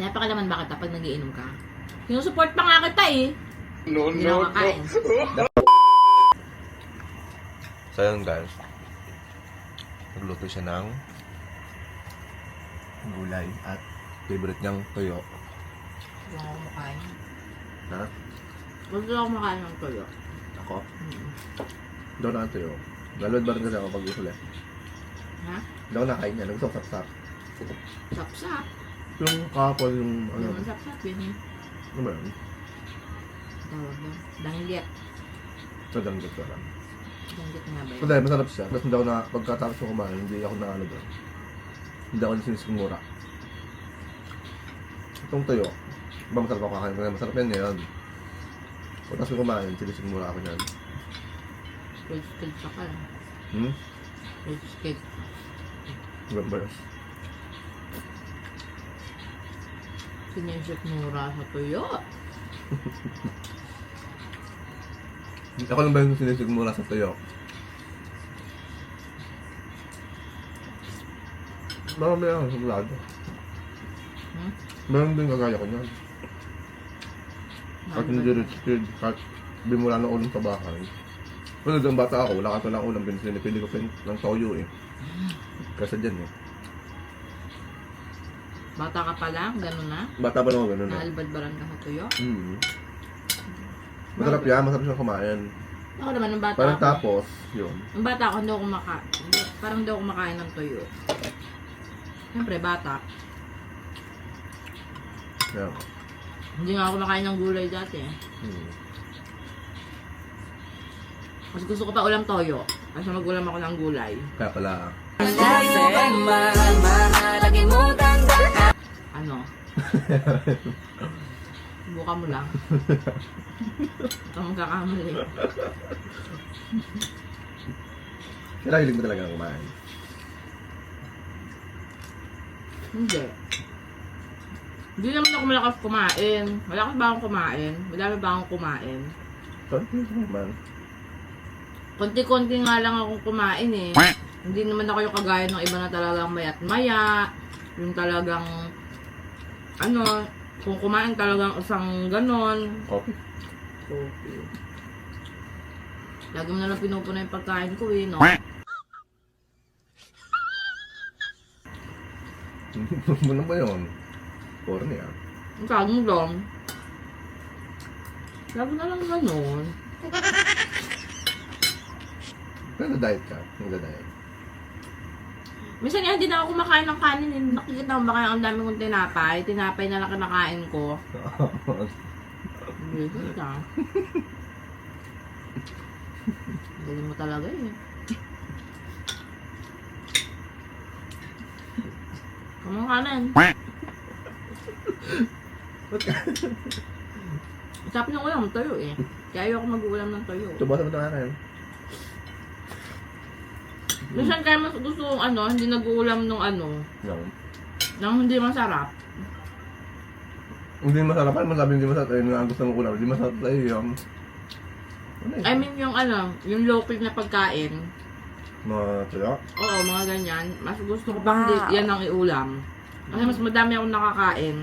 Pinapakalaman ba kita pag nagiinom ka? Sinusupport pa nga kita eh. No, Hindi na ako kakain. So yun guys. Nagluto siya ng gulay at favorite niyang tuyo. Gusto ako makain. Ha? Gusto ako makain ng tuyo. Ako? Mm. Hindi ako nakatuyo. Galod ba rin kasi ako pag ihuli? Ha? Hindi ako nakain niya. Gusto ko sapsap. Sapsap. Yung kahapon yung Ano ano. naman sapsap yun eh. Ano ba yun? Tawag doon. Danggit. Sa danggit ko lang. Danggit nga ba yun? Hindi, masarap siya. Tapos hindi ako na, pagkatapos ko kumain, hindi ako na ano doon. Hindi ako sinisimura. Itong tuyo, ba masarap ako kakain? Kaya masarap yan ngayon. Pagkatapos ko kumain, sinisimura ako niyan. Full skid pa ka. Hmm? Full skid. Remember? Sinisip mura sa tuyo. Ako lang ba yung sinisigmura sa tuyo? Marami ako, sigurado. Hmm? Meron din kagaya ko niyan. Kahit hindi rich kid, kahit bimula ng ulam sa bahay. Pero doon bata ako, wala ka lang ulam, pinipili ko pin ng toyo eh. Kasi dyan eh. Bata ka pa lang, gano'n na. Bata pa naman ganun eh. Naalbadbaran ka sa tuyo. Mm. Masarap yan, masarap siyang kumain. Ako naman, nung bata Parang ako. tapos, yun. Nung bata ako, hindi ako kumakain. Parang hindi ako kumakain ng tuyo. Siyempre, bata. Yan. Hindi nga ako kumakain ng gulay dati. eh. Mm. Mas gusto ko pa ulam toyo. Kasi magulam ako ng gulay. Kaya pala, Ano? Buka mo lang. Ito mong kakamali. kaya hilig mo talaga kumain. Hindi. Hindi naman ako malakas kumain. Malakas ba akong kumain? Madami ba akong kumain? Konti naman. Konti-konti nga lang akong kumain eh. Hindi naman ako yung kagaya ng iba na talagang mayat maya. Yung talagang, ano, kung kumain talagang isang ganon. Coffee. Coffee. Lagi mo na lang pinupuna yung pagkain ko eh, no? mo na ba yun? Corny ah. Ang sabi mo lang. Lagi na lang ganon. Pero diet ka. Nagda-diet. Minsan nga hindi na ako kumakain ng kanin. eh. Nakikita mo ba kaya ang dami kong tinapay? Tinapay na lang kinakain ko. Hindi ka. Galing mo talaga eh. Kamang kanin. Sarap ng ulam, toyo eh. Kaya ayoko mag-ulam ng toyo. Tubo sa mga kain. Minsan kaya mas gusto kong ano, hindi nag-uulam nung ano, Yan. nang hindi masarap. Hindi masarap. Ano masabi hindi masarap? Ayun nga ang gusto mong ulam. Hindi masarap tayo yung... Ano eh? I mean yung ano, yung local na pagkain. Mga tuyo. Oo, mga ganyan. Mas gusto ko pa hindi yan ang iulam. Kasi mas madami akong nakakain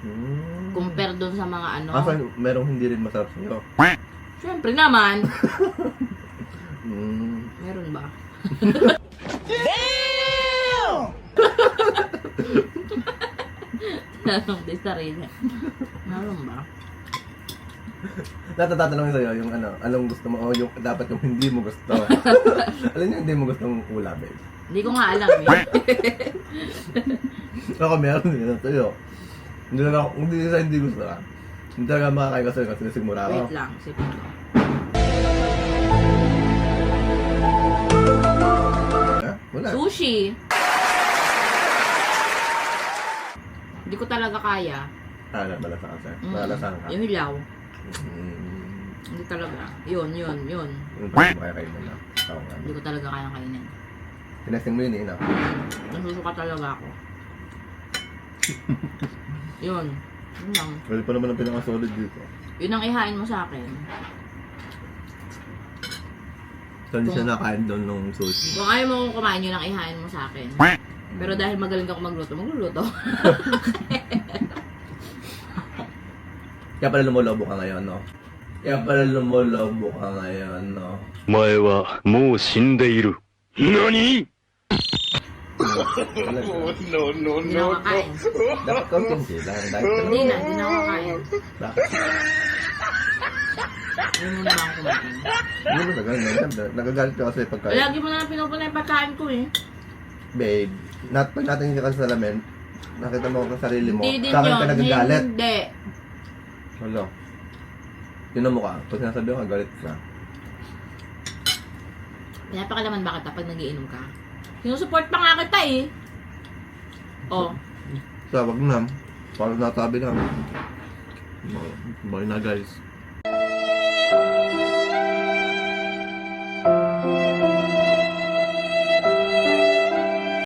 Hmm. compare doon sa mga ano. Asa merong hindi rin masarap sa'yo? Siyempre naman. Hmm. Meron ba? Damn! Tanong din sarili. Meron ba? Natatatanong sa'yo yung ano, anong gusto mo o yung dapat yung hindi mo gusto. Alin yung hindi mo gusto mong ulam eh? Hindi ko nga alam eh. Ako meron din yung tuyo. Hindi na ako, hindi sa hindi gusto ka. Hindi talaga makakain ka sa'yo kasi nasigmura ako. Wait lang, sipin Wala. Sushi! Hindi ko talaga kaya. Ah, na, malasa ka. Mm. Malasahan ka. Yung hilaw. Mm. Hindi talaga. Yun, yun, yun. Yung pag makakain mo na. Oo nga. Hindi ko talaga kayang kainin. Tinesting mo yun eh, no? Nasusuka talaga ako. yun. Yun lang. Pwede pa naman ang pinaka-solid dito. Yun ang ihain mo sa akin. So, hindi siya Kung- nakain doon nung sushi. Kung ayaw mo kong kumain, yun ang ihain mo sa akin. Pero dahil magaling ako magluto, magluluto. Kaya pala lumolobo ka ngayon, no? Kaya pala lumolobo ka ngayon, no? お前はもう死んでいる。何 Talaga. Hindi na ako kakain. Dapat konti lang. Dahil ka Hindi na, hindi na ako kakain. Bakit? Hindi mo na ako kumain. Hindi mo nagalit. Nagagalit ka kasi pagka... Lagi mo na lang pinupunay yung pagkain ko eh. Babe, nat pag natin ka sa salamin, nakita mo ang sarili mo, Hindi din sa akin yun. ka nagagalit. Hindi. Wala. Tinan mo ka. Pag sinasabi ko, galit ka. Pinapakalaman ba kita pag nagiinom ka? Sinusupport pa nga kita eh. Oh, So, wag na. Para nasabi na. Bye na guys. Música